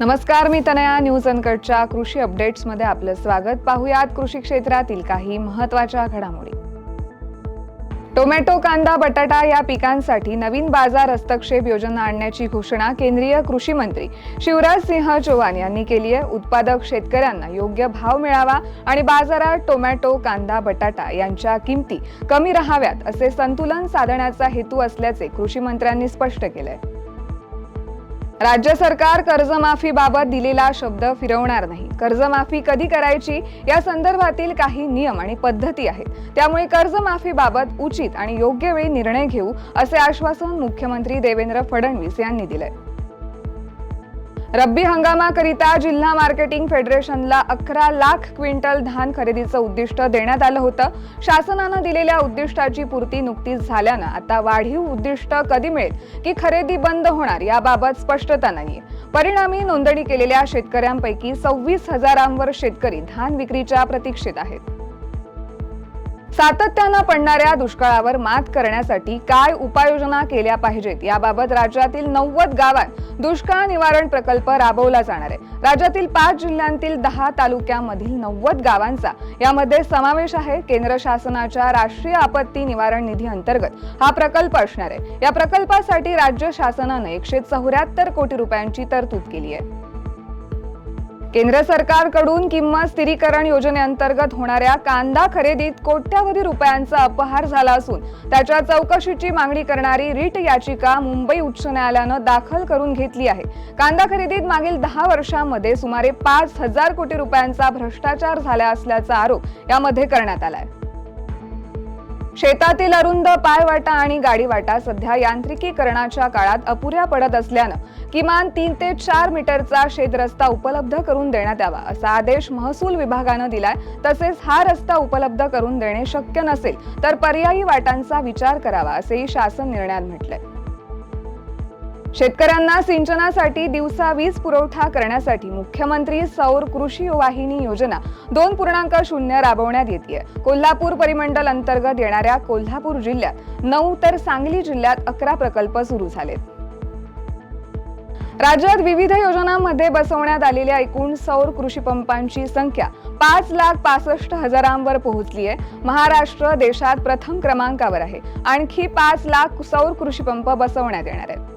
नमस्कार मी तनया. न्यूज अनकटच्या कृषी अपडेट्समध्ये आपलं स्वागत. पाहुयात कृषी क्षेत्रातील काही महत्त्वाच्या घडामोडी. टोमॅटो कांदा बटाटा या पिकांसाठी नवीन बाजार हस्तक्षेप योजना आणण्याची घोषणा केंद्रीय कृषी मंत्री शिवराज सिंह चौहान यांनी केली आहे. उत्पादक शेतकऱ्यांना योग्य भाव मिळावा आणि बाजारात टोमॅटो कांदा बटाटा यांच्या किमती कमी राहाव्यात असे संतुलन साधण्याचा हेतू असल्याचे कृषी मंत्र्यांनी स्पष्ट केलंय. राज्य सरकार कर्जमाफीबाबत दिलेला शब्द फिरवणार नाही. कर्जमाफी कधी करायची? या संदर्भातील काही नियम आणि पद्धती आहेत. त्यामुळे कर्जमाफीबाबत उचित आणि योग्य वेळी निर्णय घेऊ असे आश्वासन मुख्यमंत्री देवेंद्र फडणवीस यांनी दिलंय. रब्बी हंगामाकरिता जिल्हा मार्केटिंग फेडरेशनला अकरा लाख क्विंटल धान खरेदीचं उद्दिष्ट देण्यात आलं होतं. शासनानं दिलेल्या उद्दिष्टाची पूर्ती नुकतीच झाल्यानं आता वाढीव उद्दिष्ट कधी मिळेल की खरेदी बंद होणार याबाबत स्पष्टता नाही परिणामी नोंदणी केलेल्या शेतकऱ्यांपैकी सव्वीस हजारांवर शेतकरी धान विक्रीच्या प्रतीक्षेत आहेत. सातत्यानं पडणाऱ्या दुष्काळावर मात करण्यासाठी काय उपाययोजना केल्या पाहिजेत? याबाबत राज्यातील नव्वद गावात दुष्काळ निवारण प्रकल्प राबवला जाणार आहे. राज्यातील पाच जिल्ह्यांतील दहा तालुक्यामधील नव्वद गावांचा यामध्ये समावेश आहे. केंद्र शासनाच्या राष्ट्रीय आपत्ती निवारण निधी अंतर्गत हा प्रकल्प असणार आहे. या प्रकल्पासाठी राज्य शासनाने एकशे चौऱ्याहत्तर कोटी रुपयांची तरतूद केली आहे. केंद्र सरकारकडून किंमत स्थिरीकरण योजनेअंतर्गत होणाऱ्या कांदा खरेदीत कोट्यावधी रुपयांचा अपहार झाला असून त्याच्या चौकशीची मागणी करणारी रिट याचिका मुंबई उच्च न्यायालयानं दाखल करून घेतली आहे. कांदा खरेदीत मागील दहा वर्षांमध्ये सुमारे पाच हजार कोटी रुपयांचा भ्रष्टाचार झाला असल्याचा आरोप यामध्ये करण्यात आलाय. शेतातील अरुंद पायवाटा आणि गाडीवाटा सध्या यांत्रिकीकरणाच्या काळात अपुऱ्या पडत असल्यानं किमान तीन ते चार मीटरचा शेत रस्ता उपलब्ध करून देण्यात यावा असा आदेश महसूल विभागानं दिलाय. तसेच हा रस्ता उपलब्ध करून देणे शक्य नसेल तर पर्यायी वाटांचा विचार करावा असेही शासन निर्णयात म्हटलंय. शेतकऱ्यांना सिंचनासाठी दिवसा वीज पुरवठा करण्यासाठी मुख्यमंत्री सौर कृषी वाहिनी योजना. दोन पूर्णांक शून्य राबवण्यात येते कोल्हापूर परिमंडल अंतर्गत येणाऱ्या कोल्हापूर जिल्ह्यात नऊ तर सांगली जिल्ह्यात अकरा प्रकल्प सुरू झालेत. राज्यात विविध योजनांमध्ये बसवण्यात आलेल्या एकूण सौर कृषी पंपांची संख्या पाच लाख पासष्ट हजारांवर पोहोचली आहे. महाराष्ट्र देशात प्रथम क्रमांकावर आहे. आणखी पाच लाख सौर कृषी पंप बसवण्यात येणार आहेत.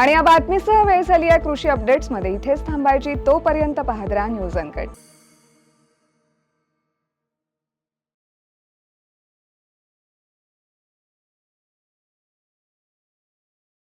आणि या बातमीसह वेळ झाली आहे कृषी अपडेट्समध्ये इथेच थांबायची तोपर्यंत पाहत राहा न्यूज अनकट